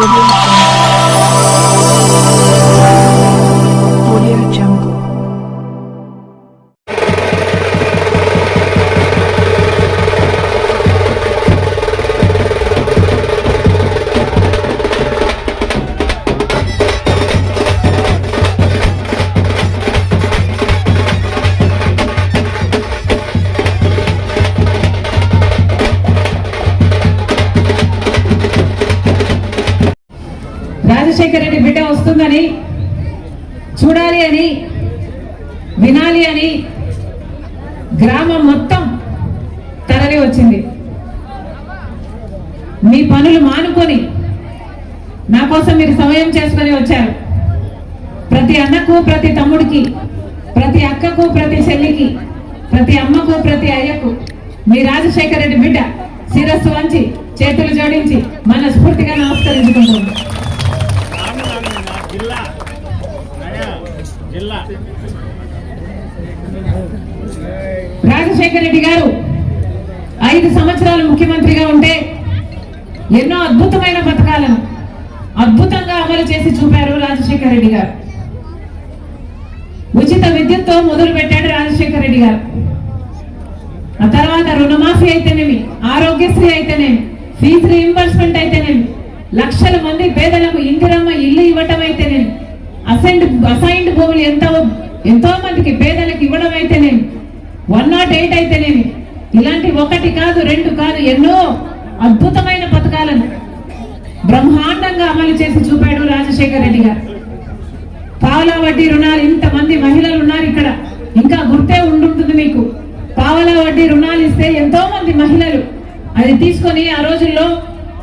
Música Rajasekhara Reddy బిడ్డ వస్తుందని చూడాలి అని వినాలి అని గ్రామం మొత్తం తరలి వచ్చింది. మీ పనులు మానుకొని నా కోసం మీరు సమయం చేసుకొని వచ్చారు. ప్రతి అన్నకు ప్రతి తమ్ముడికి ప్రతి అక్కకు ప్రతి చెల్లికి ప్రతి అమ్మకు ప్రతి అయ్యకు మీ రాజశేఖర రెడ్డి బిడ్డ శిరస్సు వంచి చేతులు జోడించి మనస్ఫూర్తిగా నమస్కరించుకుంటున్నాను. రాజశేఖర రెడ్డి గారు ఐదు సంవత్సరాలు ముఖ్యమంత్రిగా ఉంటే ఎన్నో అద్భుతమైన పథకాలను అద్భుతంగా అమలు చేసి చూపారు రాజశేఖర రెడ్డి గారు. ఉచిత విద్యుత్తో మొదలు పెట్టాడు రాజశేఖర రెడ్డి గారు. ఆ తర్వాత రుణమాఫీ అయితేనేమి ఆరోగ్యశ్రీ అయితేనేమి ఫీజు రీఇంబర్స్మెంట్ అయితేనేమి లక్షల మంది పేదలకు ఇందిరమ్మ ఇల్లు ఇవ్వటం అయితేనేమి అసైన్డ్ అసైన్డ్ భూములు ఎంతో ఎంతో మందికి పేదలకు ఇవ్వడం అయితేనేమి వన్ నాట్ ఎయిట్ అయితేనేమి ఇలాంటి ఒకటి కాదు రెండు కాదు ఎన్నో అద్భుతమైన పథకాలను బ్రహ్మాండంగా అమలు చేసి చూపాడు రాజశేఖర్ రెడ్డి గారు. పావలా వడ్డీ రుణాలు ఇంతమంది మహిళలు ఉన్నారు ఇక్కడ. ఇంకా గుర్తే ఉండుంటుంది మీకు. పావలా వడ్డీ రుణాలు ఇస్తే ఎంతో మంది మహిళలు అది తీసుకొని ఆ రోజుల్లో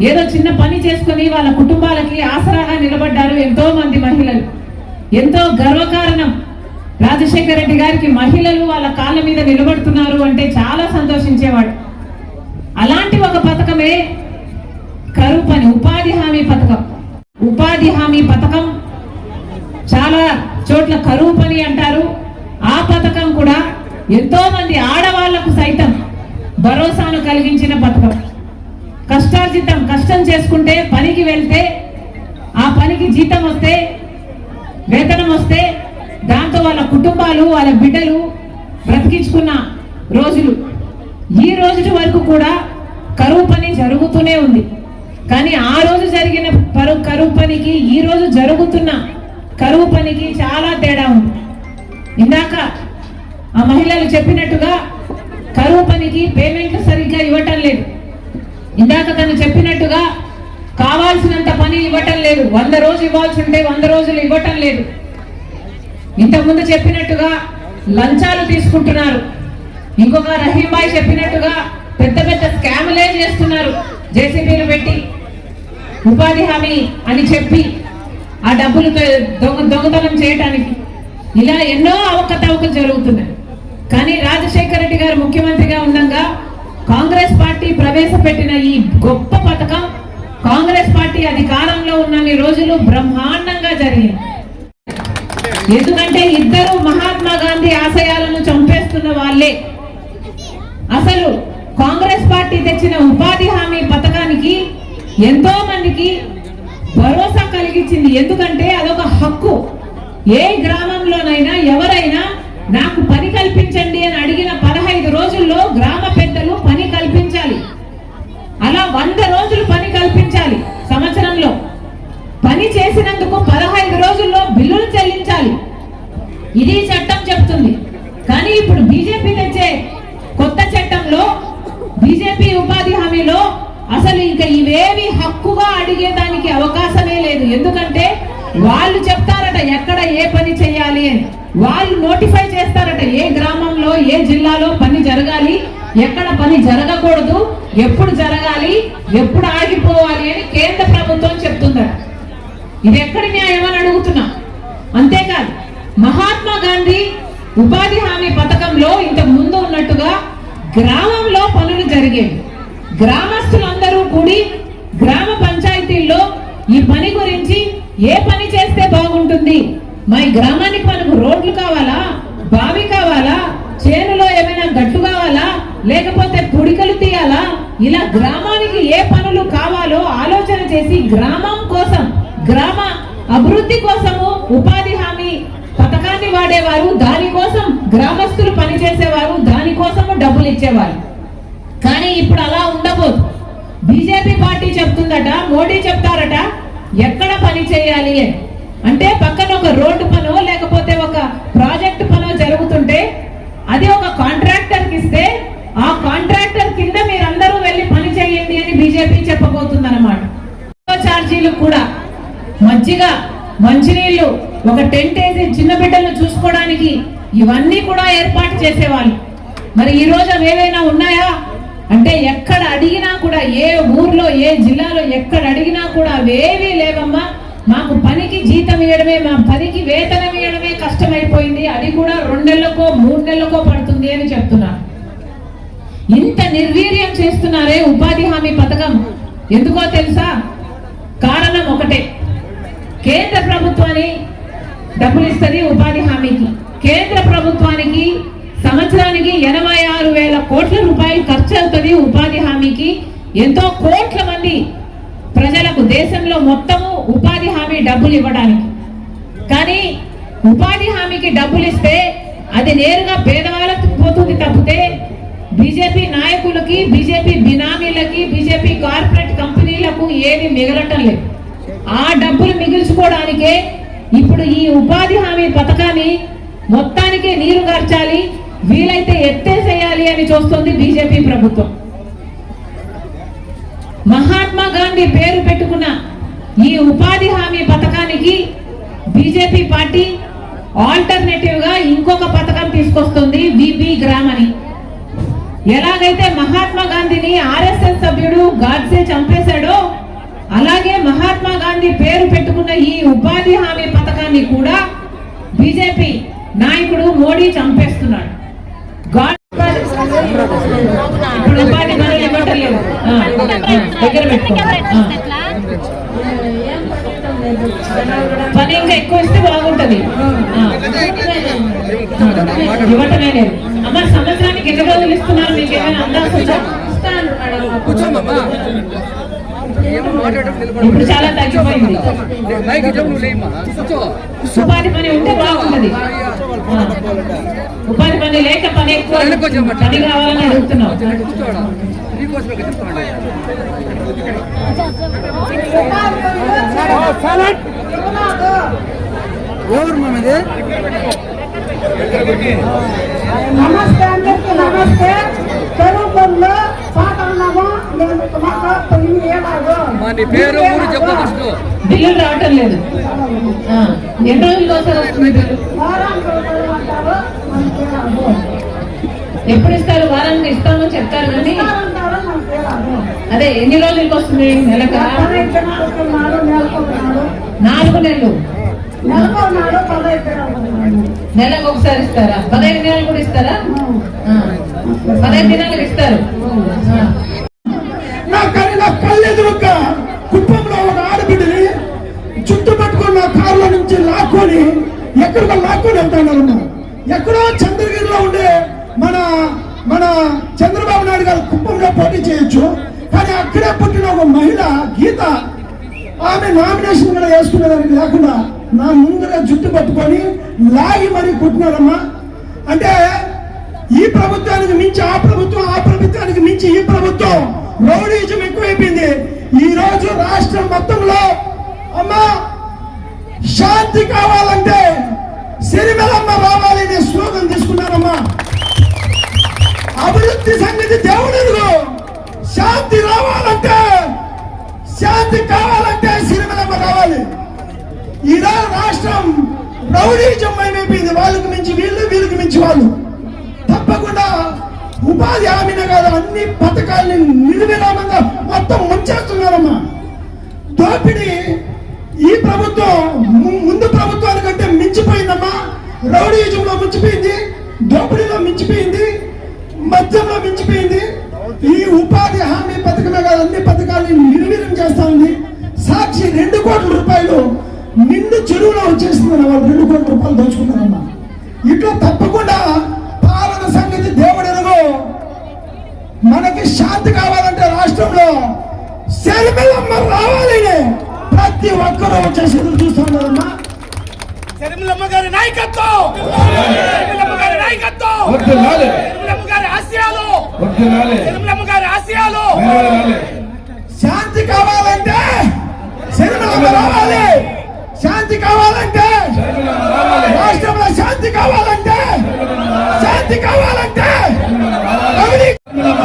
ఏదో చిన్న పని చేసుకొని వాళ్ళ కుటుంబాలకి ఆసరాగా నిలబడ్డారు ఎంతో మంది మహిళలు. ఎంతో గర్వకారణం. రాజశేఖర రెడ్డి గారికి మహిళలు వాళ్ళ కాళ్ళ మీద నిలబడుతున్నారు అంటే చాలా సంతోషించేవాడు. అలాంటి ఒక పథకమే కరువు పని ఉపాధి హామీ పథకం. ఉపాధి హామీ పథకం చాలా చోట్ల కరువు పని అంటారు. ఆ పథకం కూడా ఎంతో మంది ఆడవాళ్ళకు సైతం భరోసాను కలిగించిన పథకం. కష్టార్జితం కష్టం చేసుకుంటే పనికి వెళ్తే ఆ పనికి జీతం వస్తే వేతనం వస్తే దాంతో వాళ్ళ కుటుంబాలు వాళ్ళ బిడ్డలు బ్రతికించుకున్న రోజులు. ఈ రోజు వరకు కూడా కరువు పని జరుగుతూనే ఉంది. కానీ ఆ రోజు జరిగిన పరు కరువు పనికి ఈ రోజు జరుగుతున్న కరువు పనికి చాలా తేడా ఉంది. ఇందాక ఆ మహిళలు చెప్పినట్టుగా కరువు పనికి పేమెంట్లు సరిగ్గా ఇవ్వటం లేదు. ఇందాక తను చెప్పినట్టుగా కావాల్సినంత పని ఇవ్వటం లేదు. వంద రోజు ఇవ్వాల్సి ఉంటే వంద రోజులు ఇవ్వటం లేదు. ఇంతకుముందు చెప్పినట్టుగా లంచాలు తీసుకుంటున్నారు. ఇంకొక రహీంబాయ్ చెప్పినట్టుగా పెద్ద పెద్ద స్కాములే చేస్తున్నారు. జేసీబీలు పెట్టి ఉపాధి హామీ అని చెప్పి ఆ డబ్బులు దొంగ దొంగతనం చేయటానికి ఇలా ఎన్నో అవకతవకలు జరుగుతున్నాయి. కానీ రాజశేఖర రెడ్డి గారు ముఖ్యమంత్రిగా ఉండగా కాంగ్రెస్ పార్టీ ప్రవేశపెట్టిన ఈ గొప్ప పథకం కాంగ్రెస్ పార్టీ అధికారంలో ఉన్న రోజులు బ్రహ్మాండంగా జరిగింది. ఎందుకంటే ఇద్దరు మహాత్మా గాంధీ ఆశయాలను చంపేస్తున్న వాళ్ళే. అసలు కాంగ్రెస్ పార్టీ తెచ్చిన ఉపాధి హామీ పథకానికి ఎంతో మందికి భరోసా కలిగించింది. ఎందుకంటే అదొక హక్కు. ఏ గ్రామంలోనైనా ఎవరైనా నాకు పని కల్పించండి అని అడిగిన పదహైదు రోజుల్లో గ్రామ పెద్దలు పని కల్పించాలి. అలా వంద రోజులు పని కల్పించాలి సంవత్సరంలో. పని చేసినందుకు పదహైదు ఇది చట్టం చెప్తుంది. కానీ ఇప్పుడు బీజేపీ తెచ్చే కొత్త చట్టంలో బీజేపీ ఉపాధి హామీలో అసలు ఇంకా ఇవేవి హక్కుగా అడిగేదానికి అవకాశమే లేదు. ఎందుకంటే వాళ్ళు చెప్తారట ఎక్కడ ఏ పని చేయాలి అని. వాళ్ళు నోటిఫై చేస్తారట ఏ గ్రామంలో ఏ జిల్లాలో పని జరగాలి ఎక్కడ పని జరగకూడదు ఎప్పుడు జరగాలి ఎప్పుడు ఆగిపోవాలి అని కేంద్ర ప్రభుత్వం చెప్తుందట. ఇది ఎక్కడి న్యాయం అని అడుగుతున్నా. అంతేకాదు మహాత్మా గాంధీ ఉపాధి హామీ పథకంలో ఇంతకు ముందు ఉన్నట్టుగా గ్రామంలో పనులు జరిగేవి గ్రామస్తులందరూ కూడి గ్రామ పంచాయతీల్లో ఈ పని గురించి ఏ పని చేస్తే బాగుంటుంది? మా గ్రామానికి మనకు రోడ్లు కావాలా? బావి కావాలా? చేనులో ఏమైనా గట్టు కావాలా? లేకపోతే పుడికలు తీయాలా? ఇలా గ్రామానికి ఏ పనులు కావాలో ఆలోచన చేసి గ్రామం కోసం గ్రామ అభివృద్ధి కోసము ఉపాధి హామీ పథకాన్ని దానికోసం గ్రామస్తులు పనిచేసేవారు దానికోసము డబ్బులు ఇచ్చేవారు. కానీ ఇప్పుడు అలా ఉండబోదు. బీజేపీ పార్టీ చెప్తుందట మోడీ చెప్తారట ఎక్కడ పని చేయాలి అని. అంటే పక్కన ఒక రోడ్డు పనో లేకపోతే ఒక ప్రాజెక్ట్ పనో జరుగుతుంటే అది ఒక కాంట్రాక్టర్కి ఇస్తే ఆ కాంట్రాక్టర్ కింద మీరందరూ వెళ్ళి పని చేయండి అని బీజేపీ చెప్పబోతుంది అనమాట ఛార్జీలు కూడా మజ్జిగ మంచినీళ్ళు ఒక టెంట్ వేసి చిన్న బిడ్డలను చూసుకోవడానికి ఇవన్నీ కూడా ఏర్పాటు చేసేవాళ్ళు. మరి ఈ రోజు అవి ఏవైనా ఉన్నాయా? అంటే ఎక్కడ అడిగినా కూడా ఏ ఊర్లో ఏ జిల్లాలో ఎక్కడ అడిగినా కూడా అవేవీ లేవమ్మా. మాకు పనికి జీతం ఇవ్వడమే మా పనికి వేతనం ఇవ్వడమే కష్టమైపోయింది. అది కూడా రెండు నెలలకో మూడు నెలలకో పడుతుంది అని చెప్తున్నారు ఇంత నిర్వీర్యం చేస్తున్నారే ఉపాధి హామీ పథకం. ఎందుకో తెలుసా? కారణం ఒకటే. కేంద్ర ప్రభుత్వాన్ని డబ్బులు ఇస్తుంది ఉపాధి హామీకి. కేంద్ర ప్రభుత్వానికి సంవత్సరానికి ఎనభై ఆరు వేల కోట్ల రూపాయలు ఖర్చు అవుతుంది ఉపాధి హామీకి. ఎంతో కోట్ల మంది ప్రజలకు దేశంలో మొత్తము ఉపాధి హామీ డబ్బులు ఇవ్వడానికి. కానీ ఉపాధి హామీకి డబ్బులు ఇస్తే అది నేరుగా పేదవాళ్ళకి పోతుంది తప్పితే బీజేపీ నాయకులకి బీజేపీ బినామీలకి బీజేపీ కార్పొరేట్ కంపెనీలకు ఏది మిగలటం లేదు. ఆ డబ్బులు మిగిల్చుకోవడానికే ఇప్పుడు ఈ ఉపాధి హామీ పథకాన్ని మొత్తానికే నీరు గార్చాలి వీలైతే ఎత్తేసేయాలి అని చూస్తుంది బీజేపీ ప్రభుత్వం. మహాత్మా గాంధీ పేరు పెట్టుకున్న ఈ ఉపాధి హామీ పథకానికి బీజేపీ పార్టీ ఆల్టర్నేటివ్గా ఇంకొక పథకం తీసుకొస్తుంది విపి గ్రామ్ అని. ఎలాగైతే మహాత్మా గాంధీని ఆర్ఎస్ఎస్ సభ్యుడు గాడ్సే చంపేశాడో అలాగే మహాత్మా గాంధీ పేరు పెట్టుకున్న ఈ ఉపాధి హామీ పథకాన్ని కూడా బీజేపీ నాయకుడు మోడీ చంపేస్తున్నాడు. ఇప్పుడు ఉపాధి పనులు ఇవ్వట్లేదు. దగ్గర. పని ఇంకా ఎక్కువ ఇస్తే బాగుంటది. ఇవ్వటమే లేదు. అమ్మ సంవత్సరానికి ఎన్ని రోజులు ఇస్తున్నారు? మీకు ఏమైనా అందాజు ఇప్పుడు చాలా తగ్గిపోయింది ఉపాధి పని ఉంటే బాగుంటది. ఉపాధి పని లేక పని ఎక్కువ పని కావాలని ఎవరు మామది నీ పేరు ఊరు చెప్పు ఫస్ట్ బిల్లులు రావటం లేదు ఆ. ఎన్ని రోజులు ఒకసారి వస్తుంది బిల్లు. ఎప్పుడు ఇస్తారు వారానికి ఇస్తామని చెప్తారు కానీ. అదే ఎన్ని రోజులకి వస్తుంది నెలక నాలుగు నెలలు నెలకు ఒకసారి ఇస్తారా పదహైదు దినాలు కూడా ఇస్తారా. పదహైదు దినాలకు ఇస్తారు. నా కానీ నా నా నుంచి లాక్కొని ఎక్కడికో లాక్కొని వెళ్తాను ఎక్కడో చంద్రగిరిలో ఉండే మన మన చంద్రబాబు నాయుడు గారు కుప్పంలో పోటీ చేయొచ్చు. కానీ అక్కడే పుట్టిన ఒక మహిళ గీత ఆమె నామినేషన్ కూడా వేసుకునేదానికి లేకుండా నా ముందర జుట్టు పట్టుకొని లాగి మరీ కుట్టినారమ్మా. అంటే ఈ ప్రభుత్వానికి మించి ఆ ప్రభుత్వం ఆ ప్రభుత్వానికి మించి ఈ ప్రభుత్వం రౌడీజం ఎక్కువైపోయింది. ఈ రోజు రాష్ట్రం మొత్తంలో అమ్మా శాంతి కావాలంటే సిరిమలమ్మ రావాలి అనే స్లోగన్ తీసుకున్నానమ్మా అభివృద్ధి సంగతి దేవుడు శాంతి రావాలంటే శాంతి కావాలంటే సిరిమలమ్మ రావాలి. ఈరోజు రాష్ట్రం రౌడీజం అయిపోయింది. వాళ్ళకి మించి వీళ్ళు వీళ్ళకి మించి వాళ్ళు. తప్పకుండా ఉపాధి హామీనే కాదు అన్ని పథకాలని నిర్విరామంగా రౌడీజంలో మించిపోయింది దోపిడీలో మించిపోయింది మద్యంలో మించిపోయింది. ఈ ఉపాధి హామీ పథకమే కాదు అన్ని పథకాలని నిర్వీర్యం చేస్తా ఉంది. సాక్షి రెండు కోట్ల రూపాయలు నిండు చెరువులో వచ్చేసిందని వాళ్ళు రెండు కోట్ల రూపాయలు దోచుకున్నారమ్మా. ఇట్లా తప్పకుండా పాలన సంగతి దేవుడు మనకి శాంతి కావాలంటే రాష్ట్రంలో సెలిమిలమ్మ రావాలి ప్రతి ఒక్కరూ వచ్చేసి ఎదురు చూస్తున్నారమ్మా శర్మిలమ్మ గారి నాయకత్వం! శర్మిలమ్మ గారి నాయకత్వం! శర్మిలమ్మ గారి ఆశయాలు! శర్మిలమ్మ గారి ఆశయాలు! నెరవేరాలి. శాంతి కావాలంటే సిరిమలమ్మ రావాలి. శాంతి కావాలంటే శర్మిలమ్మ రావాలి. రాష్ట్రంలో శాంతి కావాలంటే శాంతి కావాలంటే శర్మిలమ్మ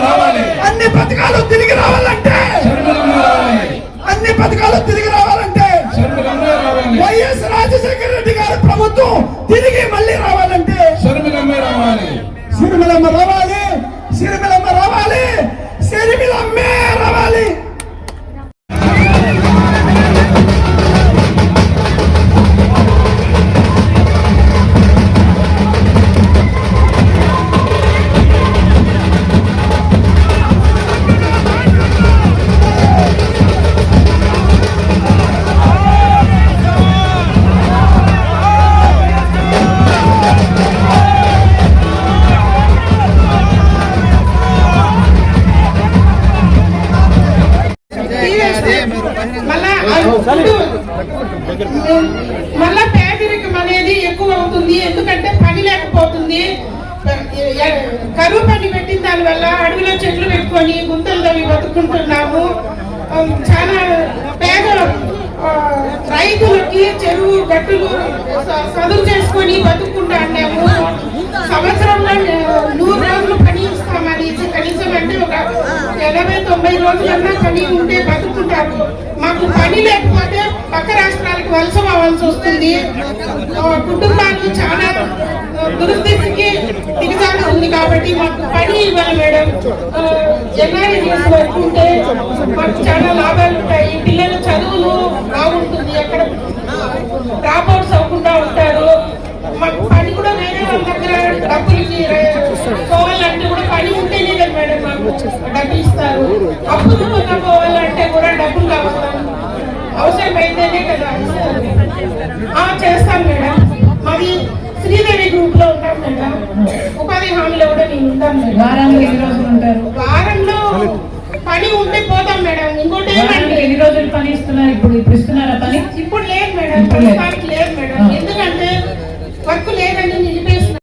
రావాలి. అన్ని పథకాలు తిరిగి రావాలంటే శర్మిలమ్మ రావాలి. అన్ని పథకాలు తిరిగి రావాలంటే ప్రభుత్వం తిరిగి మళ్ళీ రావాలంటే శర్మిలమ్మ రావాలి. సిరిమలమ్మ రావాలి సిరిమలమ్మ రావాలి సిరిమిలమ్మే చెట్లు గుంతలు తవ్వి బతుకుంటున్నాము. చాలా పేద రైతులకి చెరువు గట్టులు చదువు చేసుకొని బతుకుంటా అన్నాము. సంవత్సరంలో నూరు రోజులు పని ఇస్తామని కనీసం అంటే ఒక ఎనభై తొంభై రోజులన్నా పని ఉంటే బతుకుంటారు మాకు పని లేకపోతే పక్క రాష్ట్రాలకు వలస అవ్వాల్సి వస్తుంది. కుటుంబాలు చాలా దురదృష్టికి ఉంది కాబట్టి మాకు పని ఇవ్వాలి మేడం. ఎన్ఆర్ఐ పెట్టుకుంటే మాకు చాలా లాభాలు ఉంటాయి. పిల్లల చదువులు బాగుంటుంది. అక్కడ డ్రాప్ అవుట్స్ అవ్వకుండా ఉంటారు. మాకు పని కూడా వేరే వాళ్ళ దగ్గర డబ్బులు పోవాలంటే కూడా పని ఉంటేనే కదా మేడం మాకు డబ్బులు ఇస్తారు. అప్పులు ఉన్న పోవాలంటే కూడా డబ్బులు కావాలి. అవసరం కదా. చేస్తాం మేడం. మరి శ్రీదేవి గ్రూప్లో ఉంటాం మేడం. ఉపాధి హామీలో కూడా నేను ఉంటాను మేడం. వారానికి ఎన్ని రోజులు ఉంటారు? వారంలో పని ఉంటే పోతాం మేడం. ఇంకోటి వారానికి ఏమంటే ఎన్ని రోజులు పని ఇస్తున్నారు? ఇప్పుడు ఇప్పుడు ఇస్తున్నారా పని? ఇప్పుడు లేదు మేడం. లేదు. ప్రస్తుతానికి లేదు మేడం. ఎందుకంటే వర్క్ లేదని